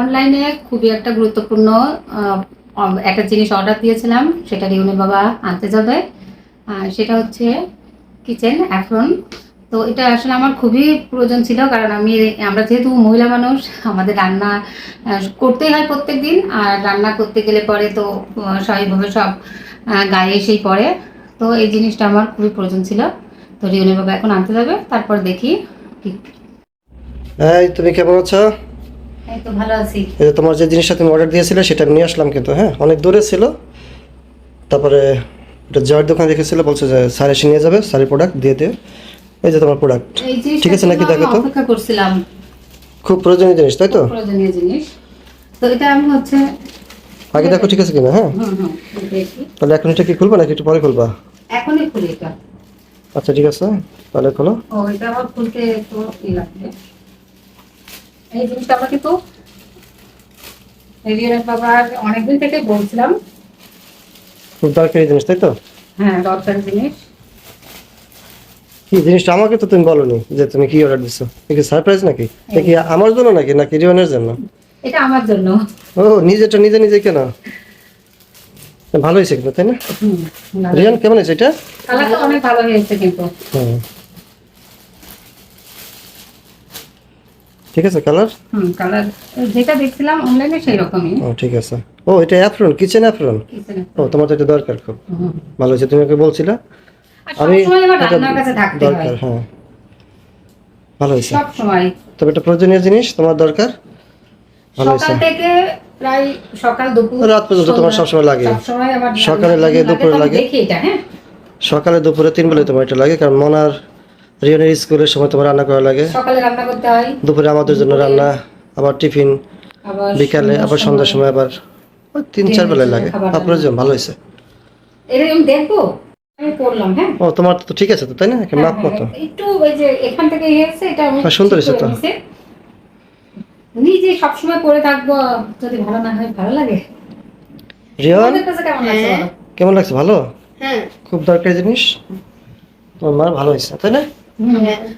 অনলাইনে খুবই একটা গুরুত্বপূর্ণ একটা জিনিস অর্ডার দিয়েছিলাম, সেটা রিউনি বাবা আনতে যাবে। সেটা হচ্ছে কিচেন অ্যাফ্রন তো এটা আসলে আমার খুবই প্রয়োজন ছিল, কারণ আমি, আমরা যেহেতু মহিলা মানুষ, আমাদের রান্না করতেই হয় প্রত্যেক দিন আর রান্না করতে গেলে পরে তো স্বাভাবিকভাবে সব গায়ে এসেই পড়ে। তো এই জিনিসটা আমার খুবই প্রয়োজন ছিল। তো রিউনি বাবা এখন আনতে যাবে, তারপর দেখি তুমি কেমন আছো? এই তো যে তোমার যে জিনিসটা তুমি অর্ডার দিয়েছিলে সেটা নিয়ে আসলাম কিন্তু হ্যাঁ? অনেক দূরে ছিল। তারপরে এটা জয়ের দোকান দেখেছিল বলছে যে স্যার এসে নিয়ে যাবে স্যারের প্রোডাক্ট দিয়ে দিয়ে এই যে তোমার প্রোডাক্ট ঠিক আছে নাকি দেখো তো? অপেক্ষা করছিলাম। খুব প্রয়োজনীয় জিনিস তাই তো? প্রয়োজনীয় জিনিস। তো এটা আমি হচ্ছে আগে দেখো ঠিক আছে কিনা হ্যাঁ? তাহলে এখন এটা কি খুলবা নাকি একটু পরে খুলবা? এখনই খুলি এটা। আচ্ছা ঠিক আছে তাহলে খোলো। ও এটা আমার খুলতে একটু লাগবে। এই জিনিসটা আমরা কিন্তু বাবার অনেকদিন থেকে বলছিলাম। খুব দরকারি জিনিস তাই তো? হ্যাঁ দরকারি জিনিস। কি জিনিসটা আমাকে তো তুমি বলনি যে তুমি কি অর্ডার দিছো? কি সারপ্রাইজ নাকি? এটা কি আমার জন্য নাকি নাকি রিওনের জন্য? এটা আমার জন্য। ও নিজেটা নিজে নিজে কেন? ভালো হয়েছে কিন্তু তাই না? রিয়ান কেমন হয়েছে এটা? কালারটা অনেক ভালো হয়েছে কিন্তু। হুম। ঠিক আছে কালার হুম কালার যেটা দেখছিলাম অনলাইনে সেই রকমই ও ঠিক আছে। ও এটা অ্যাফরন কিচেন অ্যাফরন ও তোমার তো এটা দরকার খুব। ভালো হয়েছে তুমি ওকে বলছিলা? আমি দরকার হ্যাঁ। ভালো হয়েছে। সব সময়। তবে এটা প্রয়োজনীয় জিনিস তোমার দরকার? ভালো হয়েছে। সকাল থেকে প্রায় সকাল দুপুর রাত পর্যন্ত তোমার সবসময় লাগে। সকালে লাগে, দুপুরে লাগে। দেখি এটা হ্যাঁ। সকালে দুপুরে তিন বেলায় তোমার এটা লাগে কারণ মনার রিয়নের স্কুলের সময় তোমার রান্না করা লাগে। সকালে রান্না করতে হয়। দুপুরে আমাদের জন্য রান্না আবার টিফিন বিকালে আবার সন্ধ্যার সময় আবার ওই তিন চার বেলায় লাগে। আর প্রয়োজন ভালো হয়েছে। করলাম হ্যাঁ? ও তোমার তো ঠিক আছে তো তাই না? একটা মাপ হ্যাঁ, মতো। একটু ওই যে এখান থেকে ইয়ে হয়েছে এটা আমি হ্যাঁ, সুন্দর হয়েছে তো। নিজে সবসময় করে থাকব যদি ভালো না হয় ভালো লাগে। রিয়ন? কেমন লাগছে বলো? কেমন লাগছে ভালো? হ্যাঁ। খুব দরকারি জিনিস? তোমার মার ভালো হয়েছে তাই না।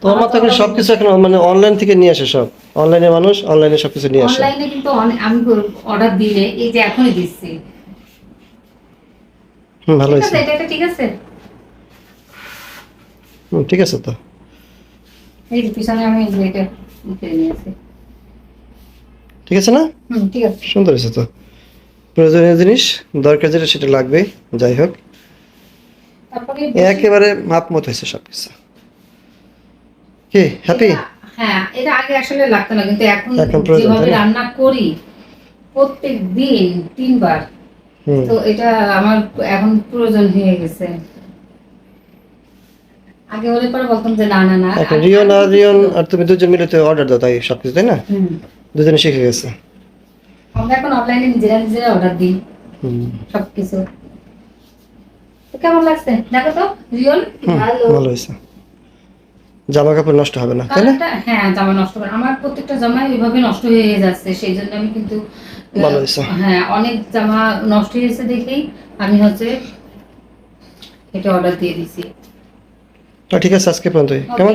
তোমার মা তো সবকিছু এখন মানে অনলাইন থেকে নিয়ে আসে সব। অনলাইনে মানুষ অনলাইনে সবকিছু নিয়ে আসে। অনলাইনে কিন্তু আমি অর্ডার দিলে এই যে এখনই দিচ্ছি। হুম ভালো হয়েছে। এটা ঠিক আছে? হুম ঠিক আছে তো। এই পিছনে আমি এটা নিয়েছি। ঠিক আছে না? হুম ঠিক আছে। সুন্দর হয়েছে তো। প্রয়োজনীয় জিনিস দরকার যেটা সেটা লাগবেই যাই হোক। একেবারে মাপ মত হয়েছে সবকিছু। কি হ্যাপি হ্যাঁ এটা আগে আসলে লাগতো না কিন্তু এখন যেভাবে রান্না করি প্রত্যেক দিন তিনবার তো এটা আমার এখন প্রয়োজন হয়ে গেছে। আগে হলে পরে বলতাম যে না না না এখন রিয়ন আর রিয়ন আর তুমি দুজন মিলে তো অর্ডার দাও তাই সবকিছু তাই না? দুজনে শিখে গেছে। আমরা এখন অনলাইনে নিজেরা নিজেরা অর্ডার দিই। হুম। সবকিছু। কেমন লাগছে? দেখো তো রিয়ল? হুম, ভালো হয়েছে। জামা কাপড় নষ্ট হবে না তাই না? হ্যাঁ জামা নষ্ট হবে আমার প্রত্যেকটা জামা এইভাবে নষ্ট হয়ে যাচ্ছে সেই জন্য আমি কিন্তু ভালো হয়েছে। হ্যাঁ অনেক জামা নষ্ট হয়ে গেছে দেখেই আমি হচ্ছে এটা অর্ডার দিয়ে দিছি। তো ঠিক আছে আজকে পর্যন্তই। কেমন.